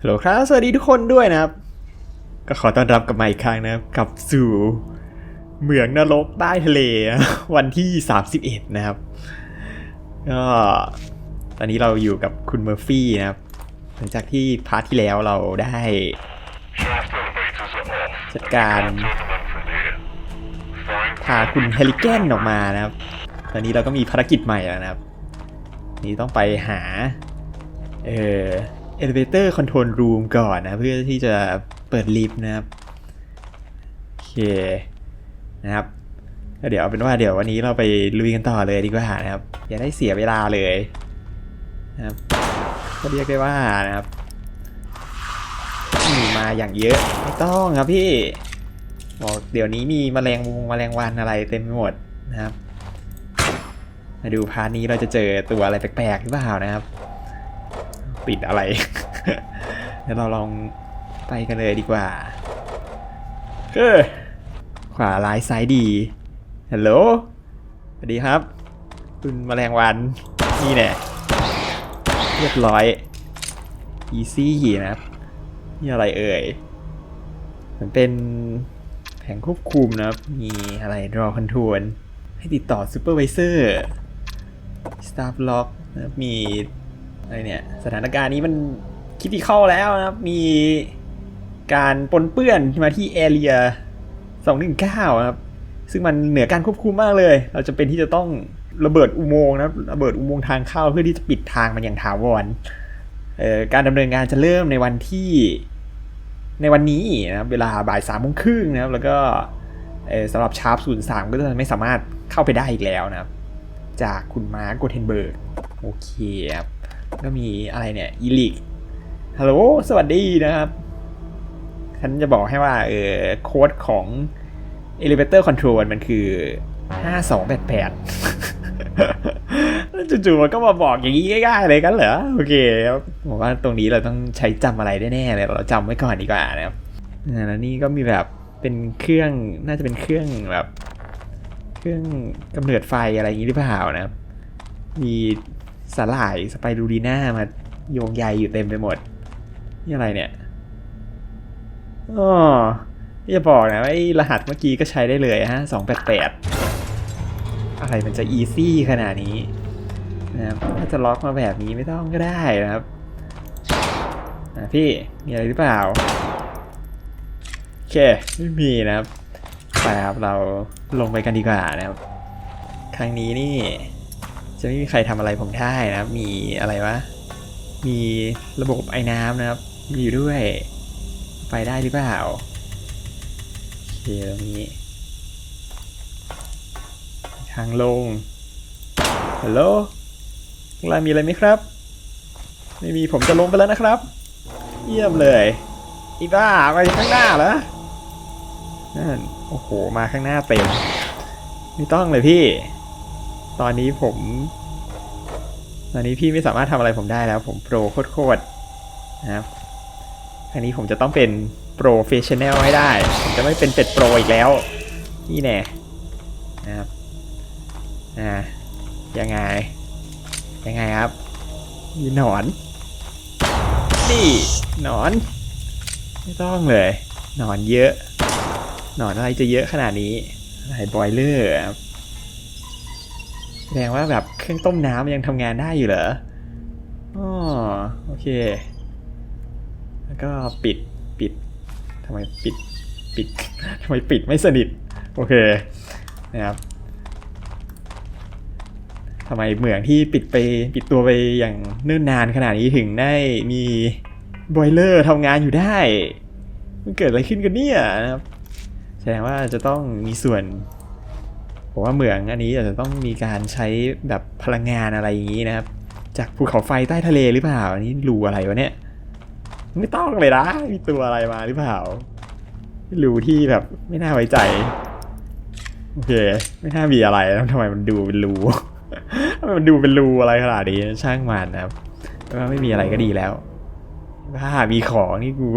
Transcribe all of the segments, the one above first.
ฮัลโหลครับ สวัสดีทุกคนด้วยนะครับ ก็ขอต้อนรับกลับมาอีกครั้งนะครับกับสู่เหมืองนรกใต้ทะเล วันที่ 31 นะครับ ก็ตอนนี้เราอยู่กับคุณเมอร์ฟี่นะครับ หลังจากที่พาร์ทที่แล้วเราได้จัดการพาคุณเฮลิแกนออกมานะครับ ตอนนี้เราก็มีภารกิจใหม่แล้วนะครับ นี่ต้องไปหา เออ elevator control room ก่อนนะ เพื่อที่จะเปิดลิฟต์นะครับ โอเคนะครับก็เดี๋ยวเอาเป็นว่าเดี๋ยววันนี้เราไปลุยกันต่อเลยดีกว่านะครับ อย่าได้เสียเวลาเลยนะครับก็เรียกได้ว่านะครับมมาอย่างเยอะไม่ต้องครับพี่บอกเดี๋ยวนี้มีแมลงวงแมลงวันอะไรเต็มไปหมดนะครับ มาดูพาร์ทนี้เราจะเจอตัวอะไรแปลกๆหรือเปล่านะครับ ปิดอะไร เดี๋ยวเราลองไปกันเลยดีกว่าเออขวาร้ายซ้ายดีฮัลโหลสวัสดีครับ คุณแมลงวันนี่แน่เรียบร้อย easy นะครับนี่อะไรเอ่ยมันเป็นแผงควบคุมนะครับ มีอะไร draw control ให้ติดต่อ supervisor staff lock นะครับมี อะไรเนี่ยสถานการณ์นี้มันคิดที่เข้าแล้วนะครับ มีการปนเปื้อนมาที่ area 219นะครับ ซึ่งมันเหนือการควบคุมมากเลย เราจะเป็นที่จะต้องระเบิดอุโมงค์นะรับระเบิดอุโมงค์ทางเข้าเพื่อที่จะปิดทางมันอย่างถาวรเอ่อการดำเนินงานจะเริ่มในวันที่ในวันนี้นะครับเวลาบ่ายสามโมงครึ่งนะครับ แล้วก็เอ่อสำหรับชาร์ปศูนย์สามก็จะไม่สามารถเข้าไปได้อีกแล้วนะครับ จากคุณมาร์กโกเทนเบิร์กโอเคครับ ก็มีอะไรเนี่ยอีลิกฮัลโหลสวัสดีนะครับ ฉันจะบอกให้ว่าเออโค้ดของ Elevator Control มันคือ 5288แล้วจู่ๆมันก็มาบอกอย่างนี้ง่ายๆเลยกันเหรอ โอเคครับผมว่าตรงนี้เราต้องใช้จำอะไรได้แน่เลยเราจำไว้ก่อนดีกว่านะครับแล้วนี่ก็มีแบบเป็นเครื่องน่าจะเป็นเครื่องแบบ เครื่องกำเนิดไฟอะไรอย่างนี้หรือเปล่านะครับมี สาหร่ายสไปรูดีน่ามาโยงใยอยู่เต็มไปหมด นี่อะไรเนี่ยอ๋อจะบอกนะว่าไอ้รหัสเมื่อกี้ก็ใช้ได้เลยฮะสองแปดแปดอะไรมันจะอีซี่ขนาดนี้นะครับถ้าจะล็อกมาแบบนี้ไม่ต้องก็ได้นะครับอะพี่มีอะไรหรือเปล่า โอเค ไม่มีนะครับไปครับเราลงไปกันดีกว่านะครับ ครั้งนี้นี่ จะไม่มีใครทำอะไรผมได้นะมีอะไรวะ มีระบบไอ้น้ำนะครับ มีอยู่ด้วย ไปได้หรือเปล่าโอเคตรงนี้ ทางลง ฮัลโหลพวกเรามีอะไรไหมครับ ไม่มีผมจะลงไปแล้วนะครับ เยี่ยมเลย อีบ้าไปข้างหน้าเหรอนั่น โอ้โห มาข้างหน้าเต็ม ไม่ต้องเลยพี่ ตอนนี้ผม ตอนนี้พี่ไม่สามารถทำอะไรผมได้แล้ว ผมโปรโคตรๆนะครับครั้งนี้ผมจะต้องเป็นโปรเฟชชั่นแนลให้ได้ ผมจะไม่เป็นเป็ดโปรอีกแล้ว นี่แน่นะครับอ่ายังไง ยังไงครับ มีหนอน นี่ หนอน ไม่ต้องเลย หนอนเยอะ หนอนอะไรจะเยอะขนาดนี้อะไรบอยเลอร์ครับ แสดงว่าแบบเครื่องต้มน้ำยังทำงานได้อยู่เหรออ๋อโอเค แล้วก็ปิดปิดทำไมปิดปิดทำไมปิดไม่สนิท โอเคนะครับทำไมเหมืองที่ปิดไปปิดตัวไปอย่างเนิ่นนานขนาดนี้ถึงได้มีบอยเลอร์ทำงานอยู่ได้ มันเกิดอะไรขึ้นกันเนี่ยนะครับ แสดงว่าจะต้องมีส่วน ผมว่าเหมืองอันนี้อาจจะต้องมีการใช้แบบพลังงานอะไรอย่างนี้นะครับ จากภูเขาไฟใต้ทะเลหรือเปล่า อันนี้รูอะไรวะเนี่ย ไม่ต้องเลยนะ มีตัวอะไรมาหรือเปล่ารูที่แบบไม่น่าไว้ใจ โอเค ไม่น่ามีอะไรแล้วทำไมมันดูเป็นรูทำไมมันดูเป็นรูอะไรขนาดนี้ช่างมันนะครับแต่ว่าไม่มีอะไรก็ดีแล้วถ้ามีของนี่กู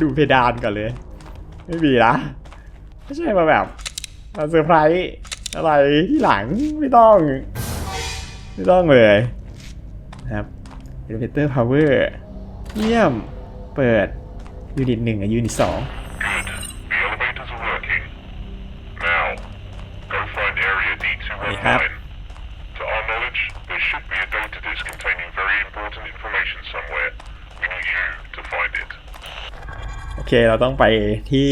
ดูเพดานก่อนเลย ไม่มีนะไม่ใช่มาแบบ มาเซอร์ไพรส์อะไรที่หลังไม่ต้อง ไม่ต้องเลยนะครับ elevator power เยี่ยม เปิดยูนิตหนึ่งกับยูนิตสอง Good. The elevators are working. Now, go find area Yep. D219. To our knowledge, there should be a data disk containing very important information somewhere. We need you to find it. โอเค เราต้องไปที่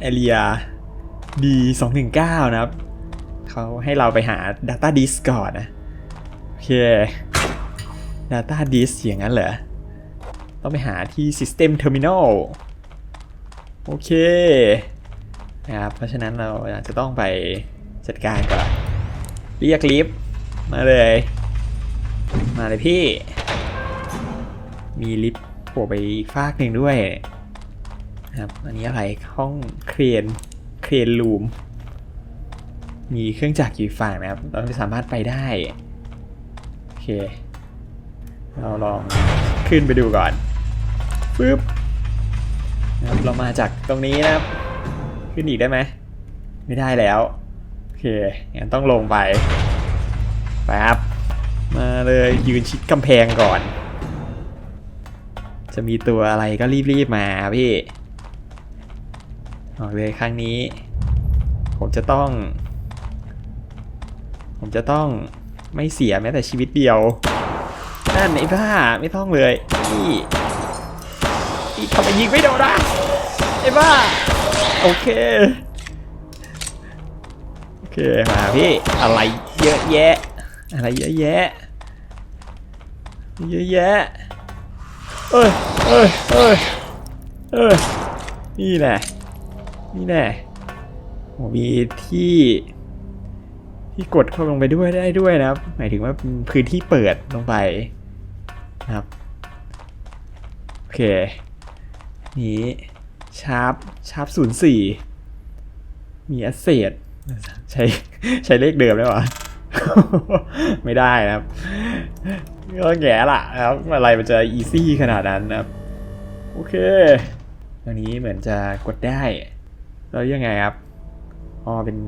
แอเรีย D219 นะครับ เขาให้เราไปหา Data Disk ก่อนนะ โอเค Data Disk อย่างนั้นเหรอ ต้องไปหาที่ System Terminal โอเคนะครับ เพราะฉะนั้นเราอาจจะต้องไปจัดการก่อน เรียกลิฟต์มาเลย มาเลยพี่ มีลิฟต์โผล่ไปอีกฟากหนึ่งด้วยนะครับ อันนี้อะไรห้องเครน เครนรูม มีเครื่องจักรอยู่ฝั่งนะครับ เราไม่สามารถไปได้ โอเค เราลองขึ้นไปดูก่อนปึ๊บนะครับเรามาจากตรงนี้นะครับ ขึ้นอีกได้ไหม ไม่ได้แล้ว โอเคงั้นต้องลงไปแป๊บมาเลยยืนชิดกำแพงก่อน จะมีตัวอะไรก็รีบๆมาพี่ เลยครั้งนี้ ผมจะต้อง ผมจะต้องไม่เสียแม้แต่ชีวิตเดียวนั่นไอ้บ้าไม่ต้องเลยนี่นี่ทำไมยิงไม่โดนอะไอ้บ้า โอเค โอเค มาพี่ อะไรเยอะแยะ อะไรเยอะแยะ เยอะแยะ เอ้ยเอ้ยเอ้ยเอ้ยนี่แหละ นี่แหละโหมีที่ที่กดเข้าลงไปด้วยได้ด้วยนะครับ หมายถึงว่าพื้นที่เปิดลงไปนะครับ โอเค นี้ชาร์ปชาร์ปศูนย์สี่มีแอสเซทใช้ใช้เลขเดิมได้ปะไม่ได้นะครับ ก็แง่ละนะครับ อะไรมันจะอีซี่ขนาดนั้นนะครับ โอเคตรงนี้เหมือนจะกดได้ แล้วยังไงครับ อ๋อ เป็น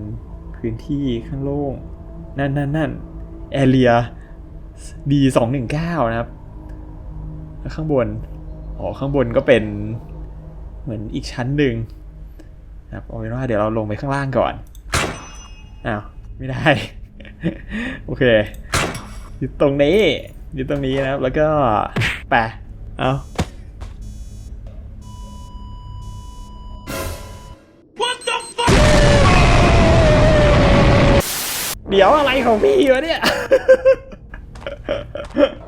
พื้นที่ข้างโล่ง นั่นนั่นนั่นแอเรีย D สองหนึ่งเก้านะครับแล้วข้างบน อ๋อ ข้างบนก็เป็นเหมือนอีกชั้นหนึ่งนะครับเอาเป็นว่าเดี๋ยวเราลงไปข้างล่างก่อน อ้าว ไม่ได้ โอเค อยู่ตรงนี้ อยู่ตรงนี้นะครับ แล้วก็ แปะ เอา เดี๋ยวอะไรของพี่วะเนี่ย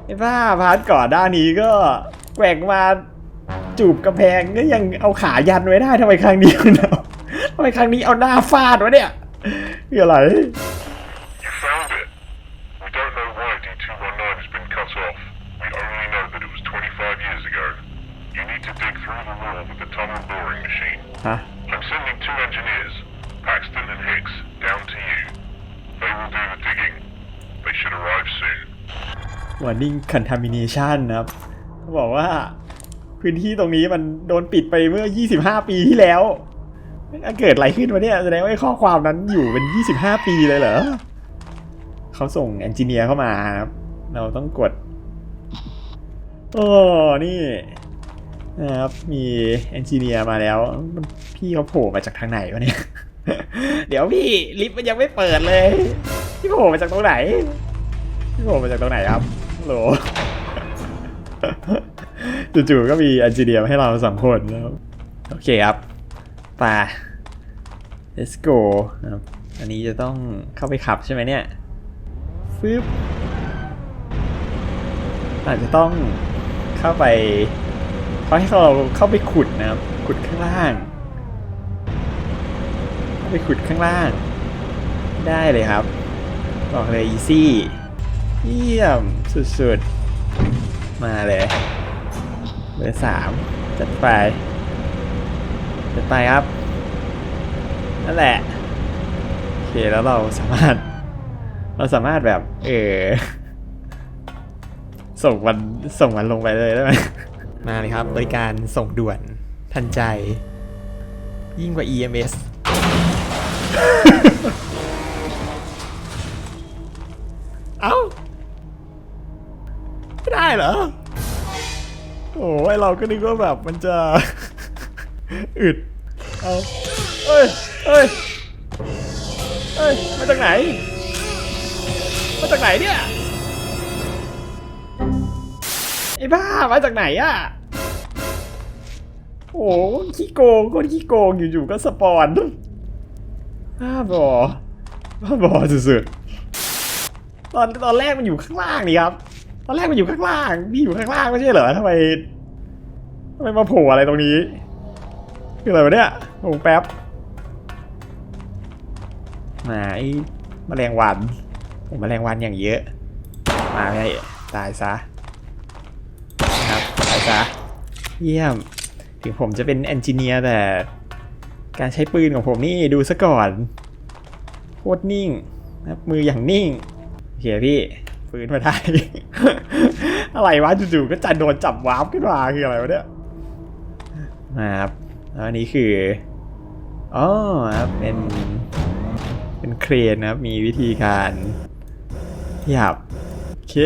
ไอ้บ้าพาร์ทก่อนด้านนี้ก็แกว่งมาจูบกระแพงก็ยังเอาขายันไว้ได้ทำไมครั้งนี้มันเอาทำไมครั้งนี้เอาหน้าฟาดวะเนี่ยคืออะไร warning contamination นะครับเขาบอกว่าพื้นที่ตรงนี้มันโดนปิดไปเมื่อ 25 ปีที่แล้วมันเกิดอะไรขึ้นวะเนี่ยแสดงว่าข้อความนั้นอยู่เป็น 25 ปีเลยเหรอเขาส่งเอนจิเนียร์เข้ามาครับ เราต้องกดโอ้นี่นะครับมีเอนจิเนียร์มาแล้ว พี่เขาโผล่มาจากทางไหนวะเนี่ย เดี๋ยวพี่ลิฟต์มันยังไม่เปิดเลย พี่โผล่มาจากตรงไหน พี่โผล่มาจากตรงไหนครับ โหลจู่ๆก็มีเอนจิเนียร์มให้เราสองคนนะครับโอเคครับไป่า let's go นะครับอันนี้จะต้องเข้าไปขับใช่ไหมเนี่ยฟึบอาจจะต้องเข้าไปเขาให้เราเข้าไปขุดนะครับ ขุดข้างล่างเข้าไปขุดข้างล่าง ได้เลยครับ บอกเลย easy เยี่ยมสุดๆ มาเลยเบอร์สามจัดไป จัดไปครับ นั่นแหละ โอเคแล้วเราสามารถ เราสามารถแบบ เออ ส่งมันส่งมันลงไปเลยได้ไหมมาเลยครับ บริการส่งด่วนทันใจ ยิ่งกว่า EMS เอ้าได้เหรอ โอ้ยเราก็นึกว่าแบบมันจะ อึด เอาเอ้ยเอ้ยเอ้ย มาจากไหน มาจากไหนเนี่ย ไอ้บ้า มาจากไหนอะโอ้โหขี้โกงคนขี้โกงอยู่ๆก็สปอนบ้าบอบ้าบอสุดๆตอนตอนแรกมันอยู่ข้างล่างนี่ครับ อนแรกมันอยู่ข้างล่างพี่อยู่ข้างล่างไม่ใช่เหรอทำไมทำไมมาโผล่อะไรตรงนี้คืออะไรวะเนี่ยงงแป๊บมาไอ้แมลงวันโอ้แมลงวันอย่างเยอะ มาไม่ตายซะนะครับตายซะเยี่ยม ถึงผมจะเป็นเอนจิเนียร์แต่ การใช้ปืนของผมนี่ดูซะก่อนโคตรนิ่งนับมืออย่างนิ่งโอเคพี่ ฟื้นมาได้ อะไรวะจู่ๆก็จะโดนจับวาร์ปขึ้นมาคืออะไรวะเนี่ยนะครับอันนี้คืออ๋อครับเป็นเป็นเครนนะครับมีวิธีการหยับโอเค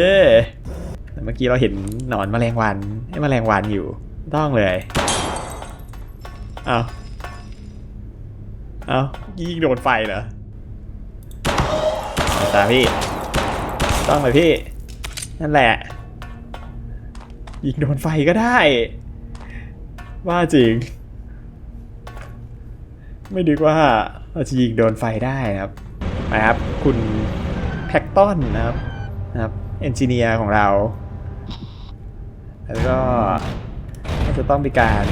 แต่เมื่อกี้เราเห็นหนอนแมลงวันให้แมลงวันอยู่ต้องเลยเอาเอายิงโดนไฟเหรอตาพี่ ต้องเลยพี่ นั่นแหละ ยิงโดนไฟก็ได้ ว่าจริง ไม่ดึกว่าเราจะยิงโดนไฟได้นะครับนะครับ คุณแพ็กตอนนะครับนะครับเอนจิเนียร์ของเรา แล้วก็จะต้องมีการ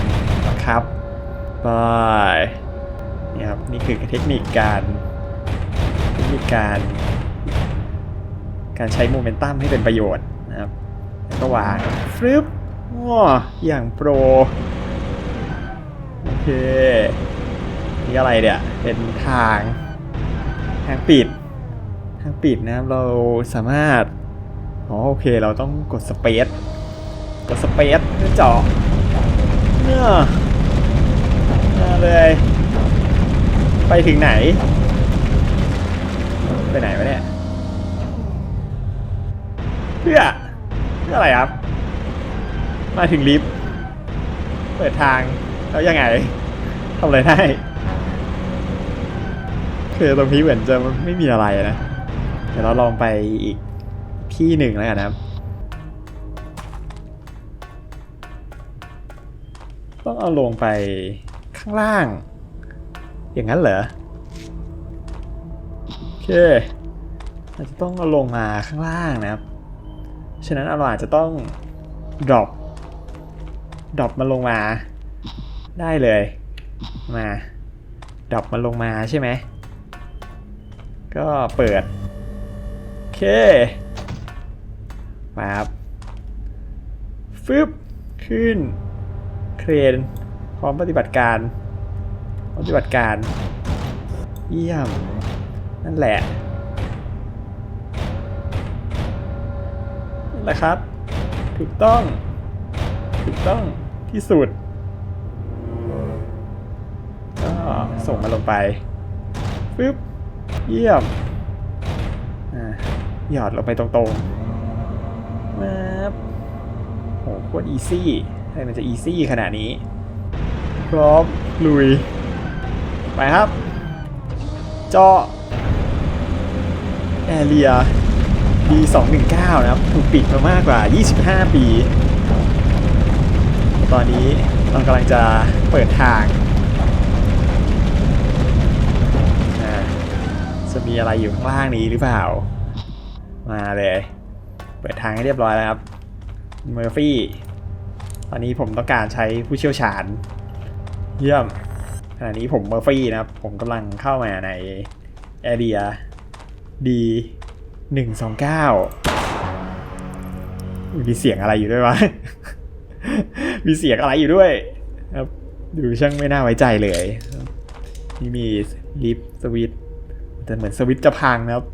บังคับไปนี่ครับนี่คือเทคนิคการเทคนิคการ การใช้โมเมนตัมให้เป็นประโยชน์นะครับแล้วก็วางฟรึบว้าอย่างโปร โอเค นี่อะไรเนี่ย เป็นทางทางปิด ทางปิดนะครับ เราสามารถ อ๋อโอเค เราต้องกดสเปซกดสเปซเพื่อเจาะเนี่ยเลย ไปถึงไหน ไปไหนวะเนี่ย เพื่อเพื่ออะไรครับ มาถึงลิฟต์เปิดทางแล้วยังไงทำอะไรได้คือตรงนี้เหมือนจะไม่มีอะไรนะ เดี๋ยวเราลองไปอีกที่หนึ่งแล้วกันนะครับ ต้องเอาลงไปข้างล่าง อย่างนั้นเหรอ โอเคอาจจะต้องเอาลงมาข้างล่างนะครับ ฉะนั้นเราอาจจะต้อง drop drop มันลงมา ได้เลย มา drop มันลงมาใช่ไหม ก็เปิด โอเคมาครับฟึบขึ้น เครน พร้อมปฏิบัติการ ปฏิบัติการ เยี่ยม นั่นแหละ แหละครับ ถูกต้อง ถูกต้องที่สุดก็ส่งมาลงไปปึ๊บเยี่ยมหยอดลงไปตรงๆมาบโหโคตรอีซี่ทำไมมันจะอีซี่ขนาดนี้ พร้อม ลุย ไปครับ เจาะแอเรีย ปี 219 นะครับ ถูกปิดมามากกว่า 25 ปี ตอนนี้เรากำลังจะเปิดทางจะมีอะไรอยู่ข้างล่างนี้หรือเปล่า มาเลย เปิดทางให้เรียบร้อยแล้วครับเมอร์ฟี่ตอนนี้ผมต้องการใช้ผู้เชี่ยวชาญ เยี่ยมขณะนี้ผมเมอร์ฟี่นะครับ ผมกำลังเข้ามาในแอเรีย D หนึ่งสองเก้ามีเสียงอะไรอยู่ด้วยวะ มีเสียงอะไรอยู่ด้วยครับดูช่างไม่น่าไว้ใจเลยนี่มีลิฟต์สวิตช์แต่เหมือนสวิตช์จะพังนะครับ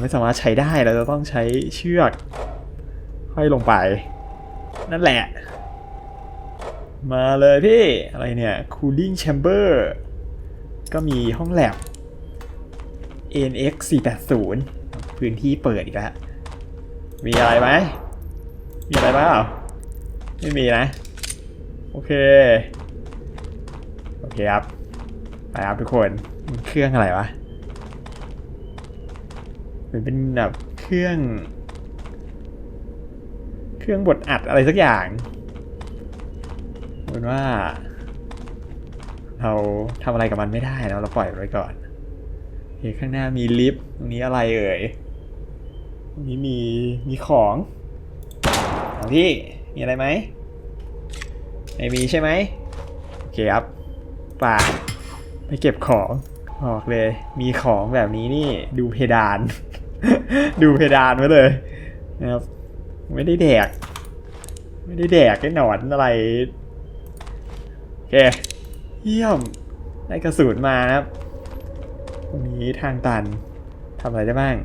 ไม่สามารถใช้ได้เราจะต้องใช้เชือกห้อยลงไป นั่นแหละ มาเลยพี่ อะไรเนี่ย cooling chamber ก็มีห้องแลบ NX 480 พื้นที่เปิดอีกแล้ว มีอะไรไหม มีอะไรบ้างไม่มีนะ โอเค โอเคครับ ไปครับทุกคน เครื่องอะไรวะเหมือนเป็นแบบเครื่อง เครื่องบดอัดอะไรสักอย่างเหมือนว่า เราทำอะไรกับมันไม่ได้นะเราปล่อยมันไว้ก่อนโอเคข้างหน้ามีลิฟต์ตรงนี้อะไรเอ่ย ตรงนี้มีมีของเอาพี่มีอะไรไหมไม่มีใช่ไหมโอเคครับป่าไปเก็บของบอกเลย มีของแบบนี้นี่ดูเพดาน ดูเพดานไว้เลยนะครับ ไม่ได้แดก ไม่ได้แดกไอ้หนอนอะไรโอเคเยี่ยมได้กระสุนมานะครับตรงนี้ทางตันทำอะไรได้บ้าง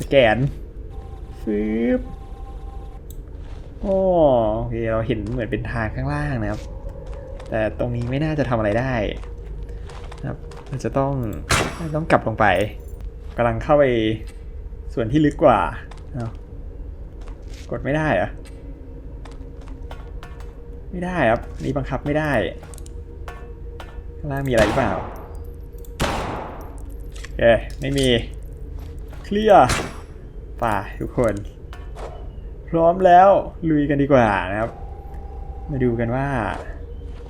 สแกนฟืบโอ้โอเคเราเห็นเหมือนเป็นทางข้างล่างนะครับ แต่ตรงนี้ไม่น่าจะทำอะไรได้นะครับเราจะต้องต้องกลับลงไปกำลังเข้าไปส่วนที่ลึกกว่าเอากดไม่ได้เหรอะไม่ได้ครับอันนี่บังคับไม่ได้ ข้างล่างมีอะไรหรือเปล่าโอเคไม่มี เคลียร์ ป่าทุกคน พร้อมแล้วลุยกันดีกว่านะครับ มาดูกันว่า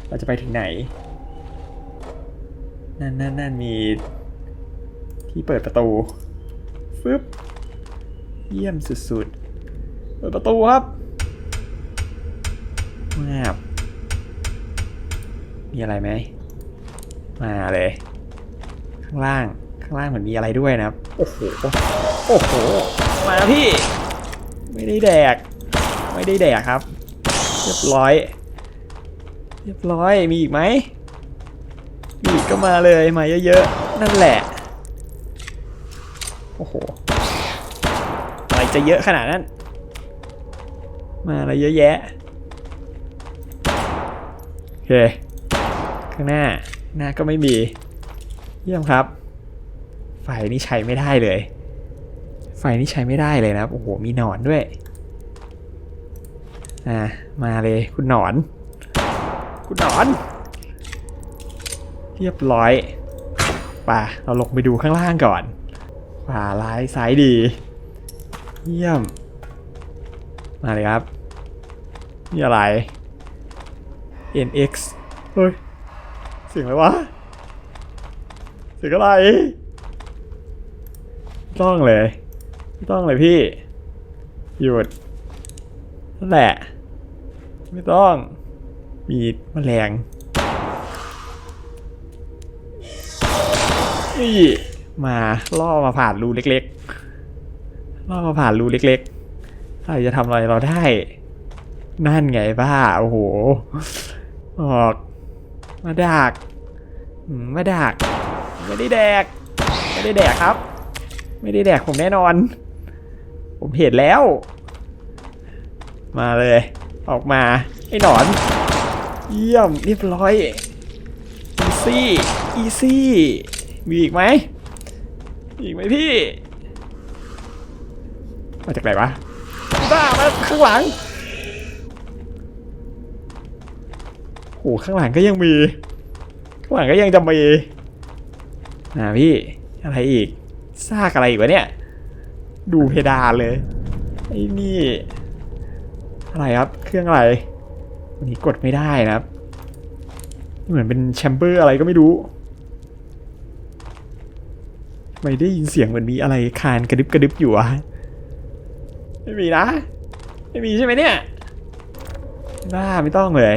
เราจะไปถึงไหน นั่นนั่นนั่นมี ที่เปิดประตูฟึบเยี่ยมสุดๆ เปิดประตูครับแมบมีอะไรไหม มาเลย ข้างล่าง ข้างล่างเหมือนมีอะไรด้วยนะครับ โอ้โห โอ้โห มาพี่ ไม่ได้แดก ไม่ได้แดกครับ เรียบร้อย เรียบร้อย มีอีกไหม มีอีกก็มาเลย มาเยอะๆ นั่นแหละ โอ้โห อะไรจะเยอะขนาดนั้น มาอะไรเยอะแยะ โอเค ข้างหน้า หน้าก็ไม่มี เยี่ยมครับไฟ นี่ใช้ไม่ได้เลย ไฟนี่ใช้ไม่ได้เลยนะโอ้โหมีหนอนด้วยอ่ามาเลยคุณหนอน คุณหนอน เรียบร้อยป่ะเราลงไปดูข้างล่างก่อนขวาร้ายซ้ายดี เยี่ยม มาเลยครับนี่อะไร NX เฮ้ยเสียงอะไรวะเสียงอะไร ต้องเลยไม่ต้องเลยพี่ หยุดนั่นแหละ ไม่ต้อง มีแมลงนี่มาล่อมาผ่านรูเล็กๆล่อมาผ่านรูเล็กๆใครจะทำอะไรเราได้ นั่นไงบ้าโอ้โห ออก มาดักมมาดักไม่ได้แดก ไม่ได้แดกครับ ไม่ได้แดกผมแน่นอน ผมเห็นแล้ว มาเลย ออกมาไอ้หนอน เยี่ยมเรียบร้อยอีซี่อีซี่มีอีกไหมอีกไหมพี่ มาจากไหนวะบ้ามาข้างหลังโอ้ข้างหลังก็ยังมี ข้างหลังก็ยังจะมีอ่าพี่ อะไรอีก ซากอะไรอีกวะเนี่ย ดูเพดานเลยไอ้นี่ อะไรครับ เครื่องอะไรวันนี้กดไม่ได้นะครับ เหมือนเป็นแชมเบอร์อะไรก็ไม่รู้ ไม่ได้ยินเสียงเหมือนมีอะไรคานกระดึบกระดึบอยู่อะไม่มีนะ ไม่มีใช่ไหมเนี่ยบ้าไม่ต้องเลย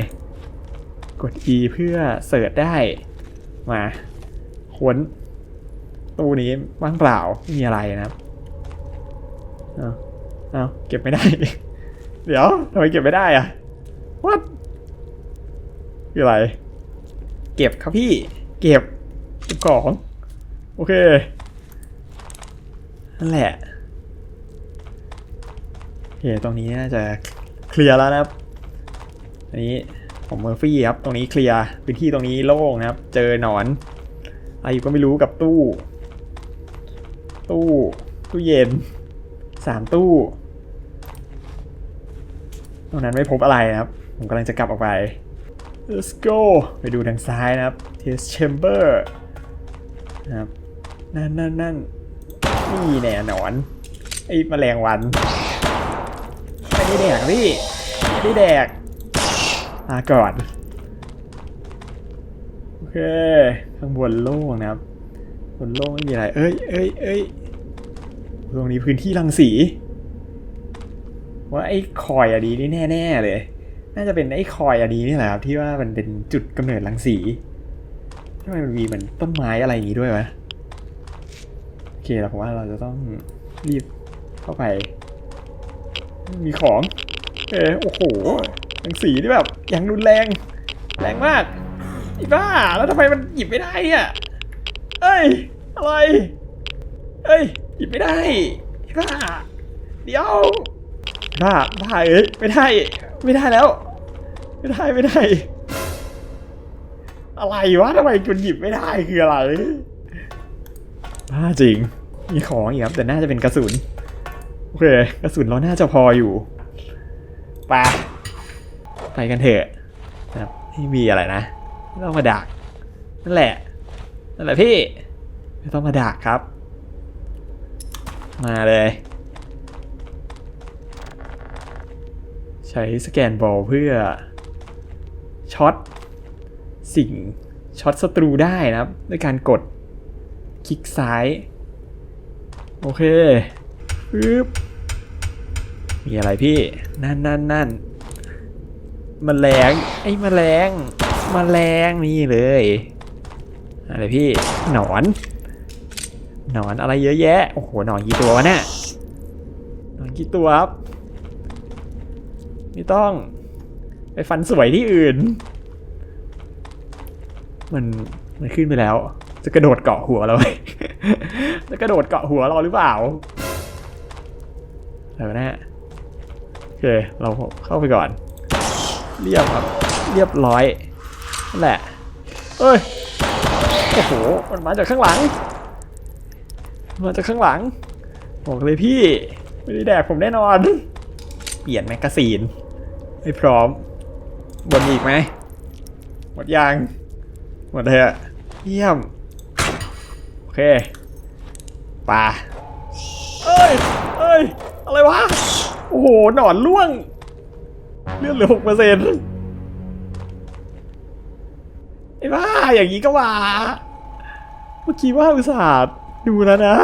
กด E เพื่อเสิร์ชได้ มาค้น ตู้นี้ว่างเปล่าไม่มีอะไรนะครับเอาเอาเก็บไม่ได้ เดี๋ยวทำไมเก็บไม่ได้อะวัดคืออะไร เก็บครับพี่ เก็บเก็บของ โอเค นั่นแหละโอเคตรงนี้น่าจะเคลียร์แล้วนะครับ อันนี้ผมเมอร์ฟี่ครับ ตรงนี้เคลียร์ พื้นที่ตรงนี้โล่งนะครับ เจอหนอนอะไรอยู่ก็ไม่รู้กับตู้ ตู้ตู้เย็นสามตู้ตรงนั้นไม่พบอะไรนะครับ ผมกำลังจะกลับออกไป let's go ไปดูทางซ้ายนะครับ test chamber นะครับนั่นนั่นนั่นนี่แน่นอน ไอ้แมลงวันไม่ได้แดกพี่ไม่ได้แดกมาก่อน โอเค ข้างบนโล่งนะครับ บนโล่งไม่มีอะไร เอ้ยเอ้ยเอ้ยตรงนี้พื้นที่รังสี ว่าไอ้คอยอะดีนี่แน่ๆเลย น่าจะเป็นไอ้คอยอะดีนี่แหละครับที่ว่ามันเป็นจุดกำเนิดรังสีทำไมมันมีเหมือนต้นไม้อะไรอย่างงี้ด้วยวะโอเคแล้วผมว่าเราจะต้องรีบเข้าไป มีของ เออโอ้โหรังสีที่แบบอย่างรุนแรง แรงมากอ้บ้า แล้วทำไมมันหยิบไม่ได้อะ เอ้ย อะไร เอ้ยหยิบไม่ได้บ้าเดี๋ยวบ้าบ้าเอ้ยไม่ได้ ไม่ได้แล้ว ไม่ได้ไม่ได้ อะไรวะทำไมคุณหยิบไม่ได้คืออะไรบ้าจริง มีของอีกครับแต่น่าจะเป็นกระสุน โอเค กระสุนเราน่าจะพออยู่ไปไปกันเถอะนะครับไม่มีอะไรนะไม่ต้องมาดักนั่นแหละ นั่นแหละพี่ไม่ต้องมาดักครับ มาเลย ใช้สแกนบอลเพื่อช็อตสิ่งช็อตศัตรูได้นะครับ ด้วยการกดคลิกซ้าย โอเคปึ๊บมีอะไรพี่ นั่นนั่นนั่นมแมลงไอ้มแมลงมแมลงนี่เลย อะไรพี่หนอนหนอนอะไรเยอะแยะโอ้โหหนอนกี่ตัววะเนี่ยหนอนกี่ตัวครับไม่ต้อง ไปฟันสวยที่อื่น มันมันขึ้นไปแล้ว จะกระโดดเกาะหัวเราไหมจะกระโดดเกาะหัวเราหรือเปล่าอะไรวะเนี่ยโอเคเราเข้าไปก่อน เรียบครับ เรียบร้อยนั่นแหละเอ้ย โอ้โห มันมาจากข้างหลัง มาจากข้างหลัง บอกเลยพี่ ไม่ได้แดกผมแน่นอน เปลี่ยนแมกกาซีนให้พร้อม บนมีอีกไหม หมดยังหมดเลยอะเยี่ยม โอเคปลาเอ้ย เอ้ย อะไรวะ โอ้โห หนอนล่วง เลือดเหลือหกเปอร์เซ็นต์ อ้บ้าอย่างนี้ก็ว่าเมื่อกี้ว่าอุตส่าห์ดูแล้วนะ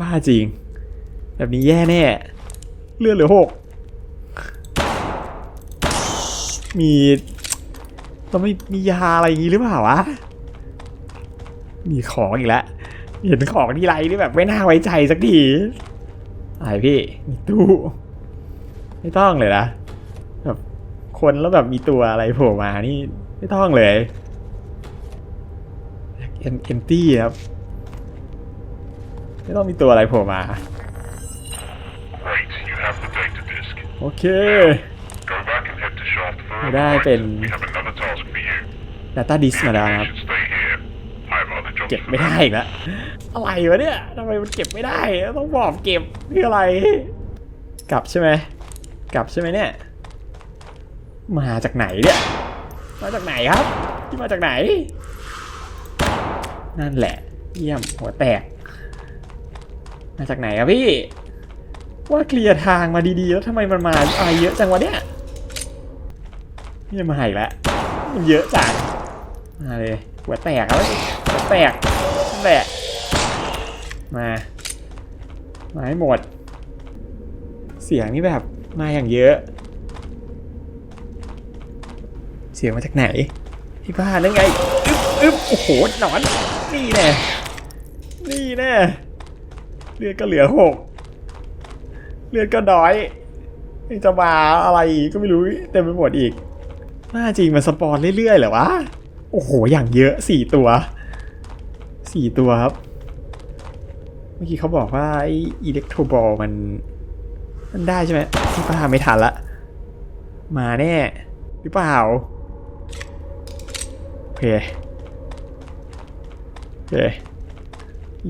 บ้าจริง แบบนี้แย่แน่ เลือดเหลือหก มีต้องไม่มียาอะไรอย่างงี้หรือเปล่าวะ มีของอีกแล้ว เห็นของที่ไรนี่แบบไม่น่าไว้ใจสักทีอะไรพี่มีตู้ ไม่ต้องเลยนะแบบคนแล้วแบบมีตัวอะไรโผล่มานี่ ไม่ต้องเลยเอ็นเอ็นตี้ครับ ไม่ต้องมีตัวอะไรโผล่มา Great, you have the data disk. โอเค Go back and head to shaft Rồi third đây, right. เป็น- We have another task for you. Data Disk มาแล้ว You นะครับ เก็บไม่ได้อีกแล้วอะไรวะเนี่ยทำไมมันเก็บไม่ได้ ต้องบอกเก็บเพื่ออะไร กลับใช่ไหม กลับใช่ไหมเนี่ย มาจากไหนเนี่ย มาจากไหนครับ ที่มาจากไหน นั่นแหละ เยี่ยมหัวแตก มาจากไหนครับพี่ ว่าเคลียร์ทางมาดีๆ แล้วทำไมมันมาอะไรเยอะจังวะเนี่ยนี่มาอีกแล้วมันเยอะจังมาเลยหัวแตกแล้วหัวแตกนั่นแหละมา มาให้หมด เสียงนี่แบบมาอย่างเยอะ เสียงมาจากไหน ที่บ้านนั่นไงอึ๊บอึ๊บโอ้โหหนอน นี่แน่นี่แน่เลือดก็เหลือหกเลือดก็น้อยจะมาอะไรก็ไม่รู้เต็มไปหมดอีกน่าจริงมันสปอนเรื่อยๆเหรอวะโอ้โหอย่างเยอะสี่ตัวสี่ตัวครับ เมื่อกี้เขาบอกว่าไอ้อิเล็กโทรบอลมัน มันได้ใช่ไหมที่ป้าไม่ทันละ มาแน่ หรือเปล่า เคโอเค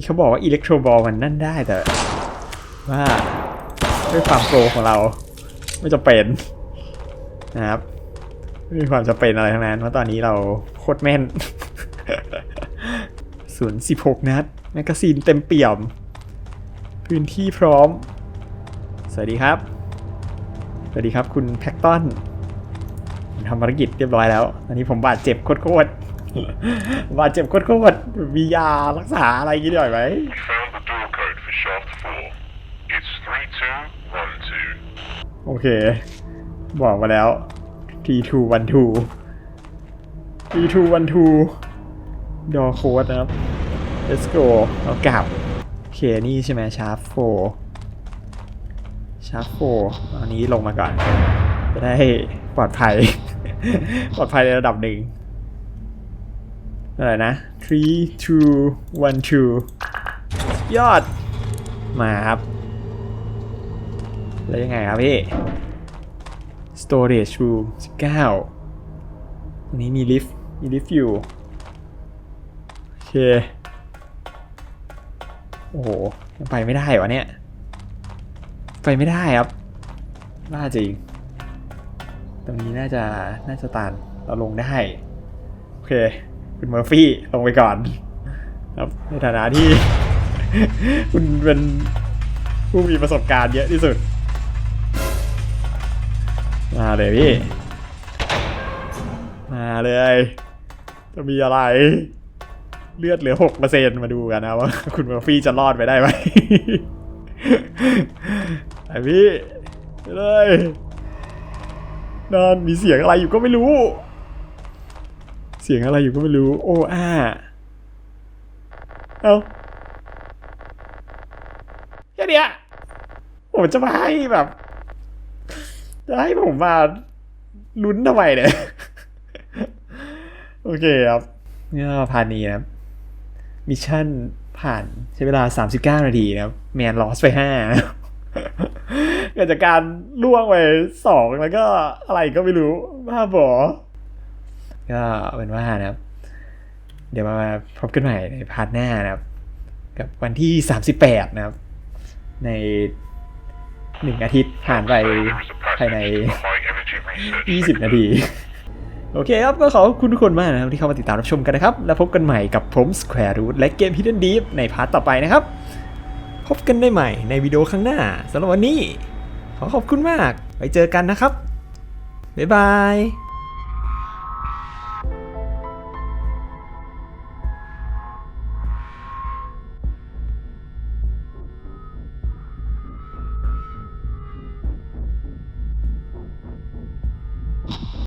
เขาบอกว่าอิเล็กโทรบอลมันนั่นได้แต่ว่าด้วยความโปรของเรา ไม่จะเป็นนะครับไม่มีความจะเป็นอะไรทั้งนั้นเพราะตอนนี้เราโคตรแม่นศูนย์สิบหกนัดแมกกาซีนเต็มเปี่ยม พื้นที่พร้อม สวัสดีครับ สวัสดีครับคุณแพ็กตัน ทำภารกิจเรียบร้อยแล้วตอนนี้ผมบาดเจ็บโคตรๆบาดเจ็บโคตรๆมียารักษาอะไรอยี่างงี้หน่อยไหม We found the door code for shaft 4. It's 3212. โอเค บอกมาแล้ว T212 T212 ดอโค้ดนะครับ let's go เอากลับโอเคนี่ใช่ไหมชาร์ปโฟชาร์ปโฟอันนี้ลงมาก่อน จะได้ปลอดภัย ปลอดภัยในระดับหนึ่งอะไรนะ three two one two ยอด มาครับ แล้วยังไงครับพี่ storage room 19ตรงนี้มีลิฟต์ มีลิฟต์อยู่ โอเค โอ้โหยังไปไม่ได้วะเนี่ย ไปไม่ได้ครับน่าจริง ตรงนี้น่าจะน่าจะตันเราลงได้ โอเค คุณเมอร์ฟี่ลงไปก่อนครับในฐานะที่ คุณเป็นผู้มีประสบการณ์เยอะที่สุด มาเลยพี่ มาเลย จะมีอะไร เลือดเหลือหกเปอร์เซ็นมาดูกันนะว่า คุณเมอร์ฟี่จะรอดไปได้ไหมไอพี่ไปเลย นั่นมีเสียงอะไรอยู่ก็ไม่รู้ เสียงอะไรอยู่ก็ไม่รู้ โอ้อาเอาแค่เนี้ยผมจะมาให้แบบ จะให้ผมมาลุ้นทำไมเนี่ย โอเคครับเนี่ยพานนี้นะครับมิชชั่นผ่านใช้เวลา 39 นาทีนะครับ แมนลอสไป5นะ กิดจากการล่วงไปสองแล้วก็อะไรก็ไม่รู้บ้าบอก็เป็นว่านะครับ เดี๋ยวมาพบกันใหม่ในพาร์ทหน้านะครับ กับวันที่ 38 นะครับ ในหนึ่งอาทิตย์ผ่านไปภายใน passage for high energy research. 20 นาที โอเคครับ ก็ขอบคุณทุกคนมากนะครับ ที่เข้ามาติดตามรับชมกันนะครับ แล้วพบกันใหม่กับผม Square Root และเกม Hidden Deep ในพาร์ทต่อไปนะครับ พบกันได้ใหม่ในวิดีโอข้างหน้าสำหรับวันนี้ ขอขอบคุณมาก ไว้เจอกันนะครับ บ๊ายบาย